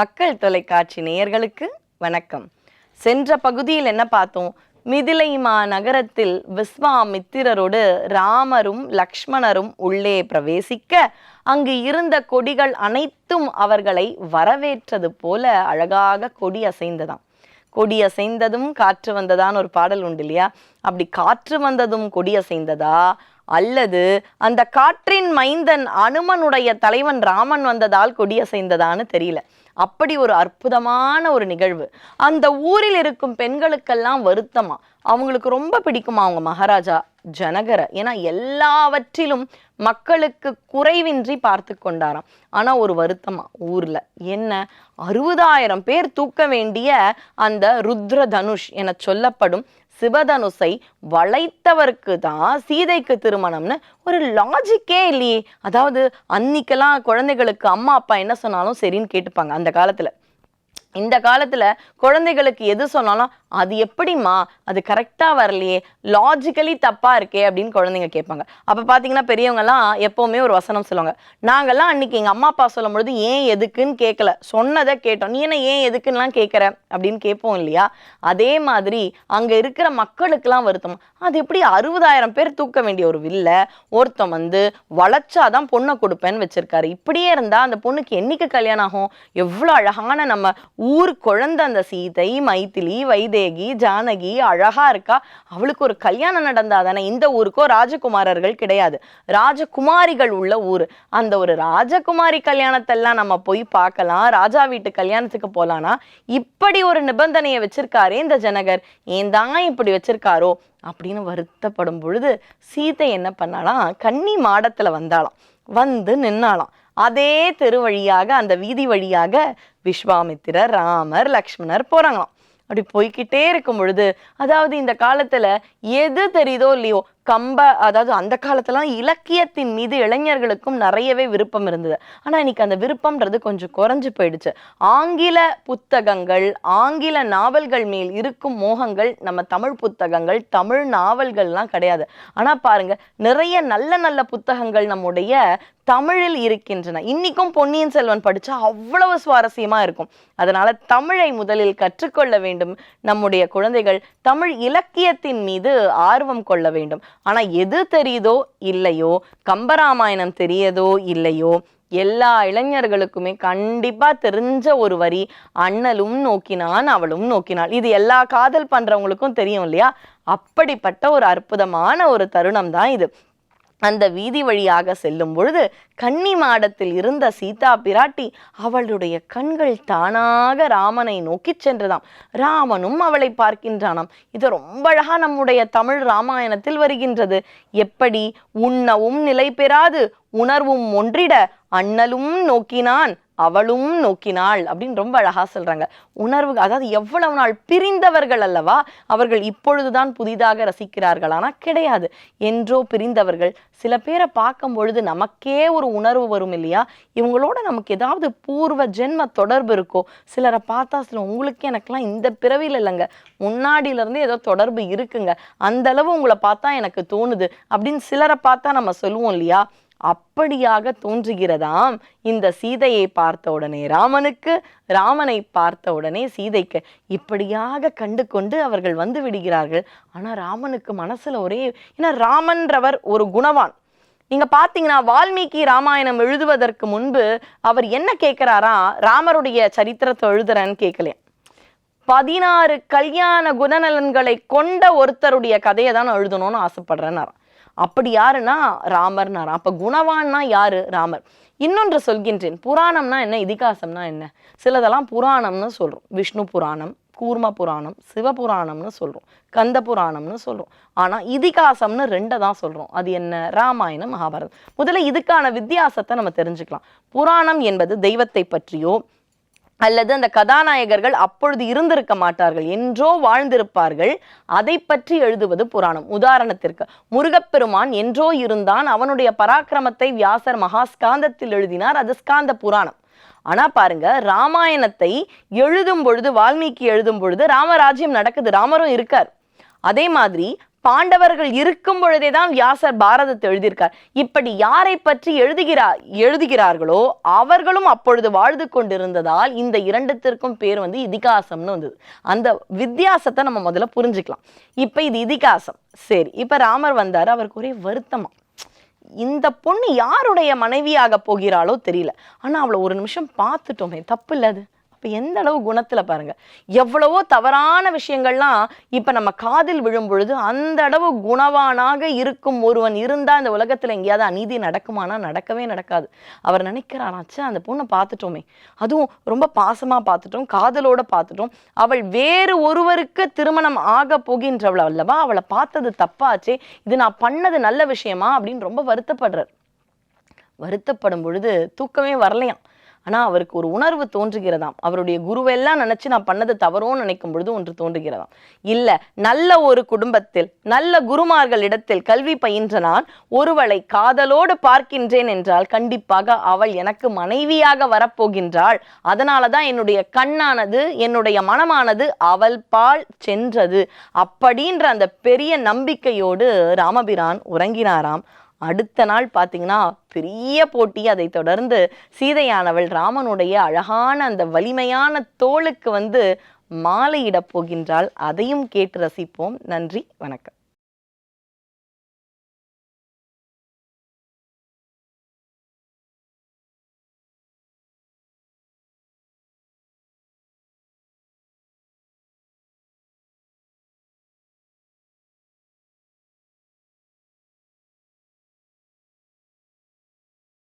மக்கள் தொலைக்காட்சி நேயர்களுக்கு வணக்கம். சென்ற பகுதியில் என்ன பார்த்தோம்? மிதிலைமா நகரத்தில் விஸ்வாமித்திரரோடு ராமரும் லக்ஷ்மணரும் உள்ளே பிரவேசிக்க அங்கு இருந்த கொடிகள் அனைத்தும் அவர்களை வரவேற்றது போல அழகாக கொடி அசைந்ததாம். கொடி அசைந்ததும் காற்று வந்ததான்னு ஒரு பாடல் உண்டு இல்லையா? அப்படி காற்று வந்ததும் கொடி அசைந்ததா? அல்லது அந்த காற்றின் மைந்தன் அனுமனுடைய தலைவன் ராமன் வந்ததால் கொடி அசைந்ததான்னு தெரியல. அப்படி ஒரு அற்புதமான ஒரு நிகழ்வு. அந்த ஊரில் இருக்கும் பெண்களுக்கெல்லாம் வருத்தமா? அவங்களுக்கு ரொம்ப பிடிக்குமா அவங்க மகாராஜா? ஜனகர. ஏன்னா எல்லாவற்றிலும் மக்களுக்கு குறைவின்றி பார்த்து கொண்டாராம். ஆனா ஒரு வருத்தமா? ஊர்ல. என்ன? அறுபதாயிரம் பேர் தூக்க வேண்டிய அந்த ருத்ர தனுஷ் என சொல்லப்படும் சிவதனுசை வளைத்தவருக்கு தான் சீதைக்கு திருமணம்னு ஒரு லாஜிக்கே இல்லையே. அதாவது அன்னைக்கெல்லாம் குழந்தைகளுக்கு அம்மா அப்பா என்ன சொன்னாலும் சரின்னு கேட்டுப்பாங்க அந்த காலத்துல. இந்த காலத்துல குழந்தைகளுக்கு எது சொன்னாலும் அது எப்படிம்மா? அது கரெக்டாக வரலையே? லாஜிக்கலி தப்பாக இருக்கே அப்படின்னு குழந்தைங்க கேட்பாங்க. அப்போ பார்த்தீங்கன்னா பெரியவங்கலாம் எப்போவுமே ஒரு வசனம் சொல்லுவாங்க. நாங்கள்லாம் அன்னைக்கு எங்கள் அம்மா அப்பா சொல்லும் பொழுது ஏன் எதுக்குன்னு கேட்கல சொன்னதை கேட்டோம். நீ என்ன ஏன் எதுக்குன்னுலாம் கேட்குற அப்படின்னு கேட்போம் இல்லையா? அதே மாதிரி அங்கே இருக்கிற மக்களுக்கெல்லாம் வருத்தம். அது எப்படி அறுபதாயிரம் பேர் தூக்க வேண்டிய ஒரு வில்ல? ஒருத்தன் வந்து வளைச்சாதான் பொண்ணை கொடுப்பேன்னு வச்சிருக்காரு. இப்படியே இருந்தால் அந்த பொண்ணுக்கு என்னைக்கு கல்யாணம் ஆகும்? எவ்வளோ அழகான நம்ம ஊர் குழந்தை அந்த சீதை மைத்திலி வைதே வைதேகி ஜானகி அழகா இருக்கா? அவளுக்கு ஒரு கல்யாணம் நடந்தா தானே? இந்த ஊருக்கோ ராஜகுமாரர்கள் கிடையாது. ராஜகுமாரிகள் உள்ள ஊர். அந்த ஒரு ராஜகுமாரி கல்யாணத்தெல்லாம் நம்ம போய் பார்க்கலாம். ராஜா வீட்டு கல்யாணத்துக்கு போலானா இப்படி ஒரு நிபந்தனையை வச்சிருக்காரே இந்த ஜனகர். ஏன் தான் இப்படி வச்சிருக்காரோ? அப்படின்னு வருத்தப்படும் பொழுது சீதை என்ன பண்ணாலாம் கன்னி மாடத்துல வந்தாலாம் வந்து நின்னாலாம் அதே தெரு வழியாக அந்த வீதி வழியாக விஸ்வாமித்திரர் ராமர் லக்ஷ்மணர் போறாங்களாம். அப்படி போய்கிட்டே இருக்கும் பொழுது அதாவது இந்த காலத்துல எது தெரியுதோ இல்லையோ கம்ப அதாவது அந்த காலத்துலாம் இலக்கியத்தின் மீது இளைஞர்களுக்கும் நிறையவே விருப்பம் இருந்தது. ஆனா இன்னைக்கு அந்த விருப்பம்ன்றது கொஞ்சம் குறைஞ்சு போயிடுச்சு. ஆங்கில புத்தகங்கள் ஆங்கில நாவல்கள் மேல் இருக்கும் மோகங்கள் நம்ம தமிழ் புத்தகங்கள் தமிழ் நாவல்கள்லாம் கிடையாது. ஆனா பாருங்க நிறைய நல்ல நல்ல புத்தகங்கள் நம்முடைய தமிழில் இருக்கின்றன. இன்னைக்கும் பொன்னியின் செல்வன் படிச்சா அவ்வளவு சுவாரஸ்யமா இருக்கும். அதனால தமிழை முதலில் கற்றுக்கொள்ள வேண்டும். நம்முடைய குழந்தைகள் தமிழ் இலக்கியத்தின் மீது ஆர்வம் கொள்ள வேண்டும். ஆனால் எது தெரியுதோ இல்லையோ கம்பராமாயணம் தெரியதோ இல்லையோ எல்லா இளைஞர்களுக்குமே கண்டிப்பாக தெரிஞ்ச ஒரு வரி அண்ணலும் நோக்கினான் அவளும் நோக்கினாள். இது எல்லா காதல் பண்ணுறவங்களுக்கும் தெரியும் இல்லையா? அப்படிப்பட்ட ஒரு அற்புதமான ஒரு தருணம் தான் இது. அந்த வீதி வழியாக செல்லும் பொழுது கன்னி மாடத்தில் இருந்த சீதா பிராட்டி அவளுடைய கண்கள் தானாக ராமனை நோக்கி சென்றதாம். ராமனும் அவளை பார்க்கின்றானாம். இது ரொம்ப அழகா நம்முடைய தமிழ் ராமாயணத்தில் வருகின்றது. எப்படி உண்ணவும் நிலை பெறாது உணர்வும் ஒன்றிட அண்ணலும் நோக்கினான். அவளும் நோக்கினாள் அப்படின்னு ரொம்ப அழகா சொல்றாங்க. உணர்வு அதாவது எவ்வளவு நாள் பிரிந்தவர்கள் அல்லவா அவர்கள் இப்பொழுதுதான் புதிதாக ரசிக்கிறார்கள். ஆனால் கிடையாது. என்றோ பிரிந்தவர்கள். சில பேரை பார்க்கும் பொழுது நமக்கே ஒரு உணர்வு வரும் இல்லையா? இவங்களோட நமக்கு ஏதாவது பூர்வ ஜென்ம தொடர்பு இருக்கோ சிலரை பார்த்தா சில உங்களுக்கு எனக்கெல்லாம் இந்த பிறவியில் இல்லைங்க. முன்னாடியிலேருந்து ஏதோ தொடர்பு இருக்குங்க. அந்த அளவு உங்களை பார்த்தா எனக்கு தோணுது அப்படின்னு சிலரை பார்த்தா நம்ம சொல்லுவோம் இல்லையா? அப்படியாக தோன்றுகிறதாம். இந்த சீதையை பார்த்த உடனே ராமனுக்கு ராமனை பார்த்த உடனே சீதைக்கு இப்படியாக கண்டு கொண்டு அவர்கள் வந்து விடுகிறார்கள். ஆனால் ராமனுக்கு மனசில் ஒரே ஏன்னா ராமன்றவர் ஒரு குணவான். நீங்கள் பார்த்தீங்கன்னா வால்மீகி ராமாயணம் எழுதுவதற்கு முன்பு அவர் என்ன கேட்குறாரா ராமருடைய சரித்திரத்தை எழுதுறேன்னு கேட்கலையா பதினாறு கல்யாண குணநலன்களை கொண்ட ஒருத்தருடைய கதையை தான் எழுதணும்னு ஆசைப்படுறேன்னாராம். அப்படி யாருன்னா ராமர்னாராம் அப்போ குணவான்னா யாரு? ராமர். இன்னொன்று சொல்கின்றேன் புராணம்னா என்ன? இதிகாசம்னா என்ன? சிலதெல்லாம் புராணம்னு சொல்கிறோம் விஷ்ணு புராணம் கூர்ம புராணம் சிவபுராணம்னு சொல்கிறோம் கந்த புராணம்னு சொல்கிறோம் ஆனால் இதிகாசம்னு ரெண்டை தான் சொல்கிறோம் அது என்ன? ராமாயணம் மகாபாரதம். முதல்ல இதுக்கான வித்தியாசத்தை நம்ம தெரிஞ்சுக்கலாம். புராணம் என்பது தெய்வத்தை பற்றியோ அல்லது அந்த கதாநாயகர்கள் அப்பொழுது இருந்திருக்க மாட்டார்கள் என்றோ வாழ்ந்திருப்பார்கள் அதை பற்றி எழுதுவது புராணம். உதாரணத்திற்கு முருகப்பெருமான் என்றோ இருந்தான் அவனுடைய பராக்கிரமத்தை வியாசர் மகாஸ்காந்தத்தில் எழுதினார் அது ஸ்காந்த புராணம். ஆனா பாருங்க ராமாயணத்தை எழுதும் பொழுது வால்மீகி எழுதும் பொழுது ராமராஜ்யம் நடக்குது ராமரும் இருக்கார். அதே மாதிரி பாண்டவர்கள் இருக்கும் பொழுதே தான் வியாசர் பாரதத்தை எழுதியிருக்கார். இப்படி யாரை பற்றி எழுதுகிறார் எழுதுகிறார்களோ அவர்களும் அப்பொழுது வாழ்ந்து கொண்டிருந்ததால் இந்த இரண்டுத்திற்கும் பேர் வந்து இதிகாசம்னு வந்தது. அந்த வித்தியாசத்தை நம்ம முதல்ல புரிஞ்சுக்கலாம். இப்போ இது இதிகாசம். சரி இப்போ ராமர் வந்தார் அவருக்கு ஒரே வருத்தமா. இந்த பொண்ணு யாருடைய மனைவியாக போகிறாளோ தெரியல. ஆனால் அவளை ஒரு நிமிஷம் பார்த்துட்டோமே தப்பு இல்லை அது. அப்போ எந்த அளவு குணத்தில் பாருங்கள் எவ்வளவோ தவறான விஷயங்கள்லாம் இப்போ நம்ம காதில் விழும் பொழுது அந்த அளவு குணவானாக இருக்கும் ஒருவன் இருந்தால் இந்த உலகத்தில் எங்கேயாவது அநீதி நடக்குமானா? நடக்கவே நடக்காது. அவர் நினைக்கிறாராச்சு அந்த பொண்ணை பார்த்துட்டோமே. அதுவும் ரொம்ப பாசமாக பார்த்துட்டோம் காதலோட பார்த்துட்டோம். அவள் வேறு ஒருவருக்கு திருமணம் ஆக போகின்றவள் அல்லவா? அவளை பார்த்தது தப்பாச்சே. இது நான் பண்ணது நல்ல விஷயமா? அப்படின்னு ரொம்ப வருத்தப்படுறார். வருத்தப்படும் பொழுது தூக்கமே வரலையாம். ஆனால் அவருக்கு ஒரு உணர்வு தோன்றுகிறதாம். அவருடைய குருவெல்லாம் நினச்சி நான் பண்ணது தவறோன்னு நினைக்கும் பொழுது ஒன்று தோன்றுகிறதாம். இல்லை நல்ல ஒரு குடும்பத்தில் நல்ல குருமார்கள் இடத்தில் கல்வி பயின்ற நான் ஒருவளை காதலோடு பார்க்கின்றேன் என்றால் கண்டிப்பாக அவள் எனக்கு மனைவியாக வரப்போகின்றாள். அதனாலதான் என்னுடைய கண்ணானது என்னுடைய மனமானது அவள் பால் சென்றது. அப்படின்ற அந்த பெரிய நம்பிக்கையோடு ராமபிரான் உறங்கினாராம். அடுத்த நாள் பார்த்தீங்கன்னா பெரிய போட்டி. அதை தொடர்ந்து சீதையானவள் ராமனுடைய அழகான அந்த வலிமையான தோளுக்கு வந்து மாலையிடப் போகின்றாள். அதையும் கேட்டு ரசிப்போம். நன்றி வணக்கம்.